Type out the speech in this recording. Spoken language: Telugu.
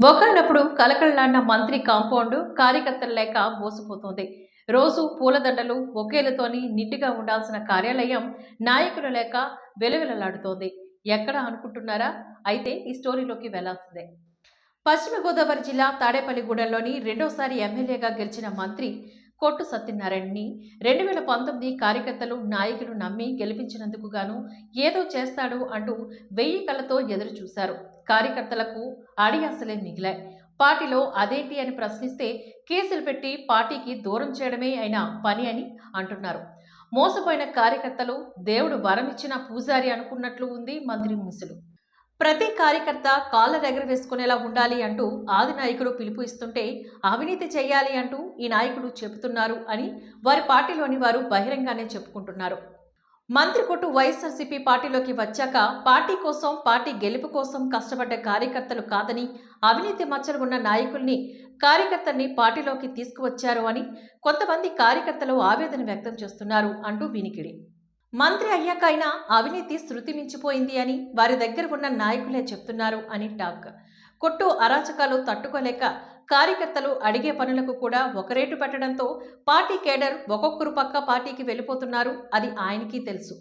ఒకనప్పుడు కలకలలాడిన మంత్రి కాంపౌండ్ కార్యకర్తలు లేక మోసపోతోంది. రోజు పూలదండలు ఒకేలతోని నిండుగా ఉండాల్సిన కార్యాలయం నాయకులు లేక వెలువెలలాడుతోంది. ఎక్కడ అనుకుంటున్నారా? అయితే ఈ స్టోరీలోకి వెళ్ళాల్సిందే. పశ్చిమ గోదావరి జిల్లా తాడేపల్లిగూడెంలోని రెండోసారి ఎమ్మెల్యేగా గెలిచిన మంత్రి కొట్టు సత్యనారాయణని. రెండు వేల పంతొమ్మిది కార్యకర్తలు నాయకులు నమ్మి గెలిపించినందుకు గాను ఏదో చేస్తాడు అంటూ వెయ్యి కళ్ళతో ఎదురు చూశారు. కార్యకర్తలకు అడియాసలే మిగిలాయి. పార్టీలో అదేంటి అని ప్రశ్నిస్తే కేసులు పెట్టి పార్టీకి దూరం చేయడమే అయిన పని అని అంటున్నారు. మోసపోయిన కార్యకర్తలు దేవుడు వరమిచ్చిన పూజారి అనుకున్నట్లు ఉంది మంత్రి ముసులు. ప్రతి కార్యకర్త కాళ్ళ దగ్గర వేసుకునేలా ఉండాలి అంటూ ఆది నాయకుడు పిలుపు ఇస్తుంటే అవినీతి చేయాలి అంటూ ఈ నాయకుడు చెబుతున్నారు అని వారి పార్టీలోని వారు బహిరంగానే చెప్పుకుంటున్నారు. మంత్రి కొట్టు వైఎస్ఆర్సీపీ పార్టీలోకి వచ్చాక పార్టీ కోసం పార్టీ గెలుపు కోసం కష్టపడ్డ కార్యకర్తలు కాదని అవినీతి మచ్చలు ఉన్న నాయకుల్ని కార్యకర్తల్ని పార్టీలోకి తీసుకువచ్చారు అని కొంతమంది కార్యకర్తలు ఆవేదన వ్యక్తం చేస్తున్నారు అంటూ వినికిడి. మంత్రి అయ్యాక అయినా అవినీతి శృతి మించిపోయింది అని వారి దగ్గర ఉన్న నాయకులే చెప్తున్నారు అని టాక్. కొట్టు అరాచకాలు తట్టుకోలేక కార్యకర్తలు అడిగే పనులకు కూడా ఒక రేటు పెట్టడంతో పార్టీ కేడర్ ఒక్కొక్కరు పక్క పార్టీకి వెళ్ళిపోతున్నారు. అది ఆయనకి తెలుసు.